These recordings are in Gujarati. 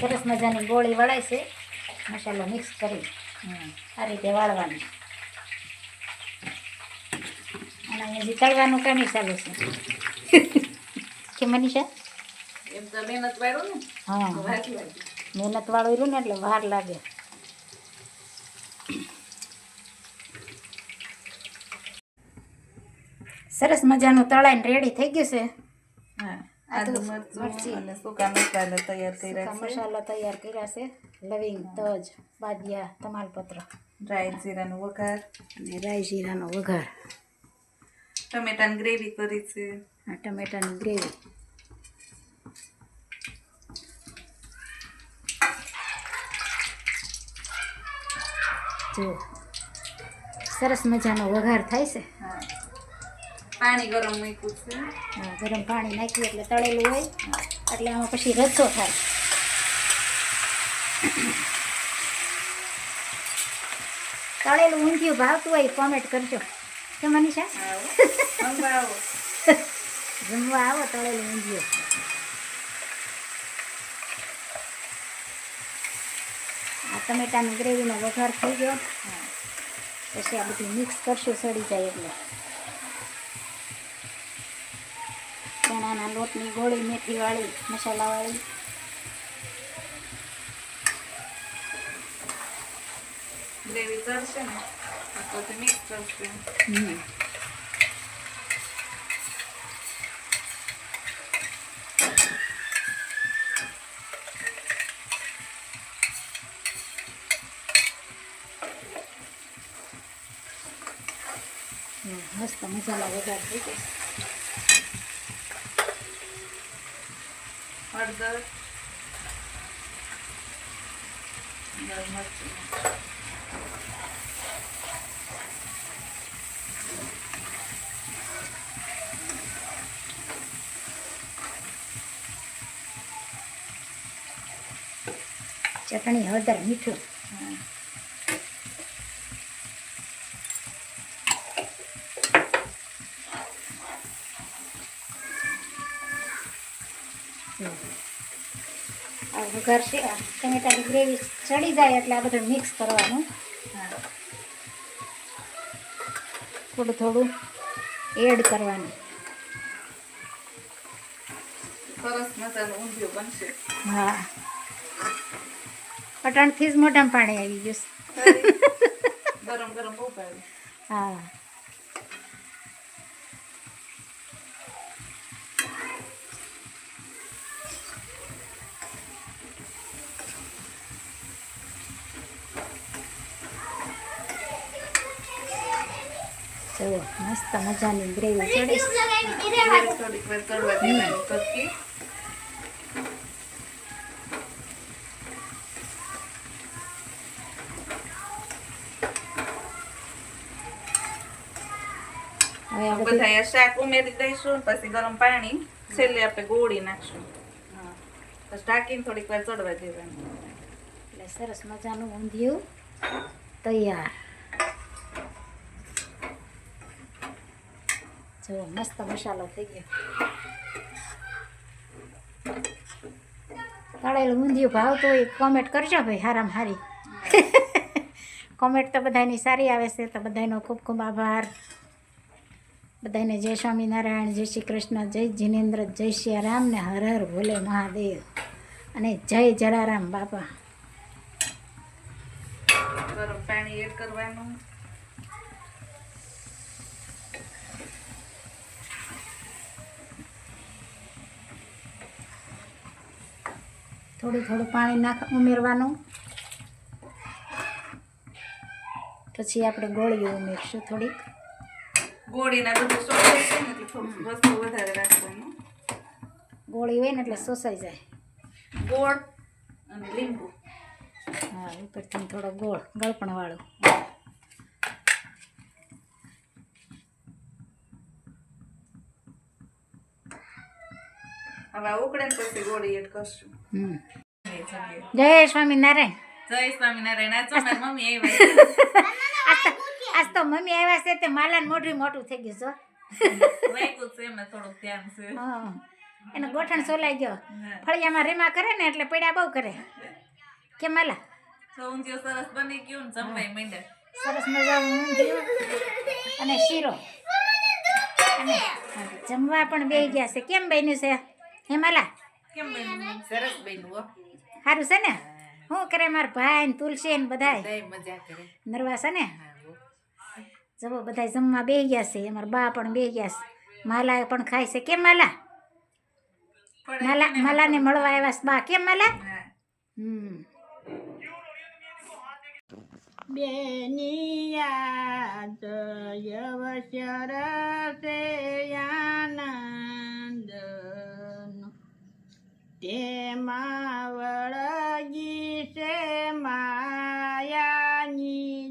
સરસ મજાની ગોળી વળાય છે. મસાલો મિક્સ કરી. આ રીતે વાળવાની. અને અહીંયા તળવાનું કામ ચાલુ છે. કે મનીષા? એમ તો મહેનત વાળું ને. હા. તો વાર લાગે. મહેનત વાળું રહ્યું ને એટલે વાર લાગે. સરસ મજાનું તળાઈને રેડી થઈ ગયું છે. આદુ મરચું. અને સૂકા મસાલા તૈયાર કર્યા છે મસાલા તૈયાર કર્યા છે લવિંગ તજ બાદિયા તમાલપત્ર ડ્રાય જીરાનો વઘાર અને રાઈ જીરાનો વઘાર ટમેટાની ગ્રેવી કરી છે આ ટમેટાની ગ્રેવી જો સરસ મજાનો વઘાર થાય છે પાણી ગરમ મૂક્યું છે. હા, ગરમ પાણી નાખ્યું એટલે તળેલું હોય. એટલે આમાં પછી રસો થાય. તળેલું ઊંધિયું ભાવતું હોય કોમેન્ટ કરજો. કે મનીષા આવો આવો. જમવા આવો તળેલું ઊંધિયું. આ ટમેટાની ગ્રેવીનો વઘાર થઈ ગયો. પછી આ બધું મિક્સ કરશું સડી જાય એટલે. ચણાના લોટની ગોળી મેથીવાળી મસાલાવાળી. ગ્રેવી ચડશે ને તો તે મિક્સ કરશે મસ્ત મસાલા વધારે થઈ ગયો. हळदर चटणी हळदर मीठ. આ ટમેટાની ગ્રેવી ચડી જાય એટલે આ બધું મિક્સ કરવાનું. થોડું થોડું એડ કરવાનું. સરસ મજાનું ઊંધિયું બનશે. હા. અટાણથી જ મોઢામાં પાણી આવી ગયું ગરમ ગરમ બહુ હા. જુઓ મસ્ત મજાની ગ્રેવી ચડે થોડીક વાર ચડવા દેવાની કટકી હવે આ બધું બધા શાક ઉમેરી દઈશું પછી ગરમ પાણી છેલ્લે આપણે ગોળી નાખશું. હા, પછી ઢાંકીને થોડીક વાર ચડવા દેવાનું. એટલે સરસ મજાનું ઊંધિયું તૈયાર. જુઓ મસ્ત મસાલો થઈ ગયો. તળેલું ઊંધિયું ભાવતું હોય કોમેન્ટ કરજો ભાઈ, હારામ હારી. કોમેન્ટ તો બધાની સારી આવે છે, તો બધાનો ખૂબ ખૂબ આભાર. બધાને જય સ્વામિનારાયણ, જય શ્રી કૃષ્ણ, જય જિનેન્દ્ર, જય શ્રી રામ ને હર હર ભોલે મહાદેવ. અને જય જલારામ બાપા. પાણી એડ કરવાનું. થોડું થોડું પાણી નાખ ઉમેરવાનું. પછી આપણે ગોળીઓ ઉમેરશું થોડીક. ગોળીના બધું સોળાય છે ને એટલે થોડું વસ્તુ વધારે રાખવાનું. ગોળી હોય ને એટલે સોસાઈ જાય. ગોળ અને લીંબુ. હા ઉપરથી થોડો ગોળ ગળપણવાળો. હવે ઉકળે પછી ગોળી એડ કરશું. જય સ્વામિનારાયણ. જય સ્વામિનારાયણ. મમ્મી આજ તો મમ્મી આવ્યા છે તે માલાને મોઢું મોટું થઈ ગયું છો. એનો ગોઠણ સોલાઈ ગયો. ફળિયામાં રેમા કરે ને એટલે પીડા બહુ કરે. કે માલા? સરસ બની ગયું ને જમવાય માંડ્યા સરસ મજાનું ઊંધિયું અને શીરો. અને જમવા પણ બે ગયા છે. કેમ બન્યું છે? હેમાલા? કેમ બન્યું સરસ બન્યું સારું છે ને? શું કરે મારા ભાઈ ને તુલસી ને બધાય? બધાય મજા કરે. નરવા છે ને? હા હો. જવો બધા જમવા બે ગયા છે. અમારા બા પણ બે ગયા છે. માલા પણ ખાય છે. કેમ માલા? માલા માલાને મળવા આવ્યા છે બા. કેમ માલા? હમ. બેનિયા યવશર સે આનંદ. તેમાં વળગી છે માયાની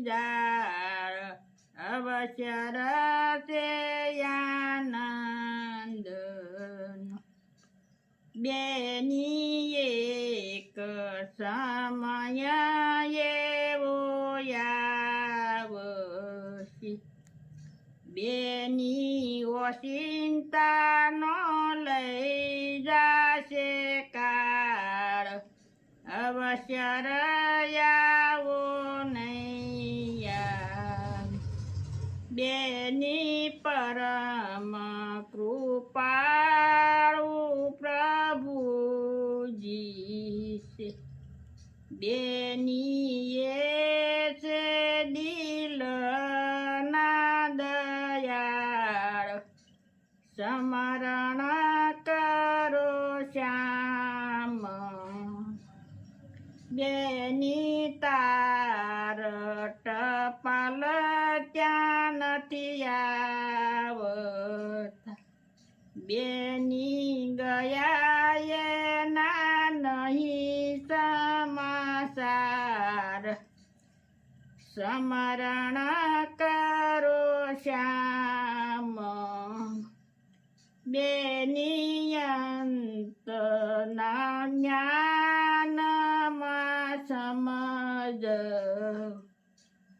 જાળ અવસર છે આનંદ બેની એક સમય એવો આવશે. બેની ઓચિંતા ન લઈ અવસર નૈયા. બેની પરમ કૃપાળુ પ્રભુજી છે બેનીએ છે છે દિલના દયાળ સમરણ બેની તાર ટપાલ ત્યાં નથી આવત? બેની ગયા એના નહીં સમાસાર સમરણ કરો શ્યામ. બેનિયંત ના જ્ઞાનમાં સમજ.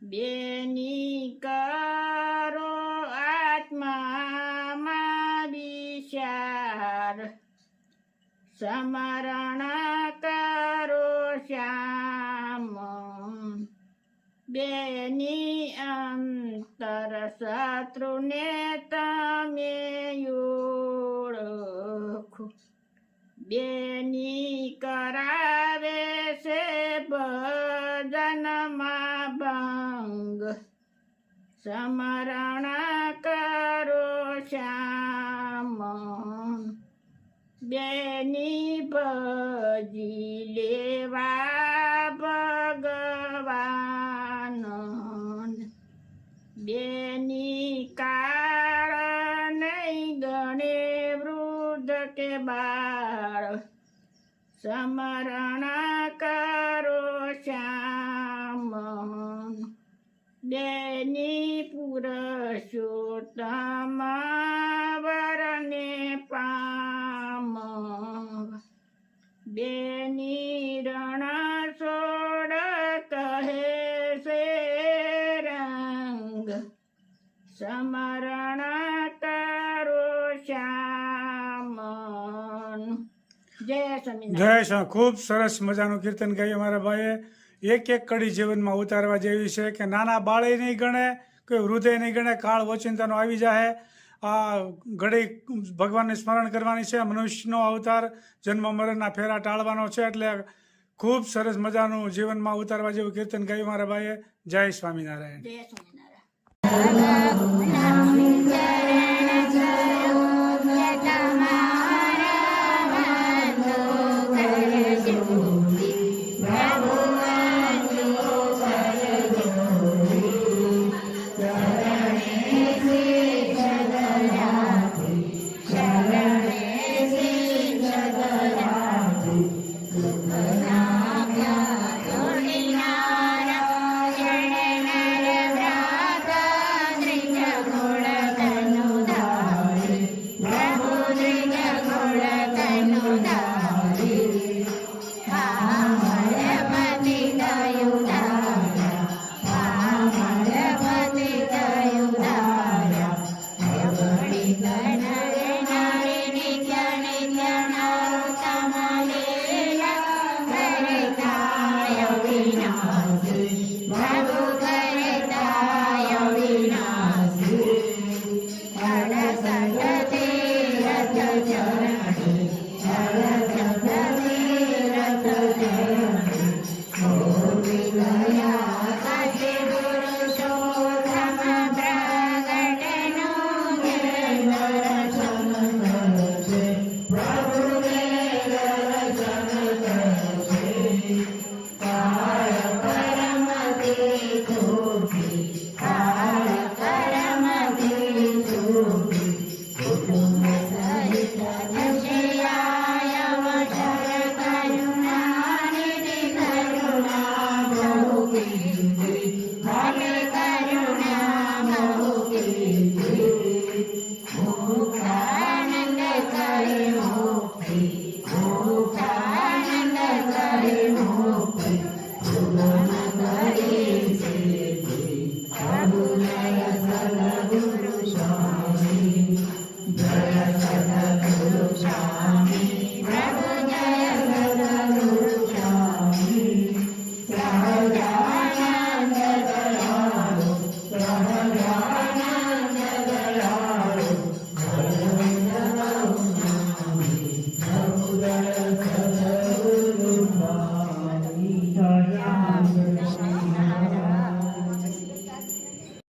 બેની કરો આત્મામાં વિચાર. સમરણ કરો શ્યામ. બેની અંતર શત્રુને તમે ઓળખો. બેની કરાવે છે ભજનમાં ભંગ સમરણ કરો શ્યામ. બેની ભજી લેવા ભગવાન. બેની નહીં ગણે વૃદ્ધ કે બાળ. સમરણ શ્યામ દેની પુરુષોત્તમ વરને પામ બેની રણ છોડ કહે છે રંગ સમરણ જય શ્રી ખૂબ સરસ મજાનું કીર્તન ગાયું મારા ભાઈએ. એક એક કડી જીવનમાં ઉતારવા જેવી છે કે નાના બાળે નહીં ગણે કોઈ હૃદય નહીં ગણે કાળ વચિંતાનો આવી જાય આ ઘડી ભગવાનને સ્મરણ કરવાની છે મનુષ્યનો અવતાર જન્મ મરણના ફેરા ટાળવાનો છે એટલે ખૂબ સરસ મજાનું જીવનમાં ઉતારવા જેવું કીર્તન ગાયું મારા ભાઈએ. જય સ્વામિનારાયણ. જય સ્વામિનારાયણ.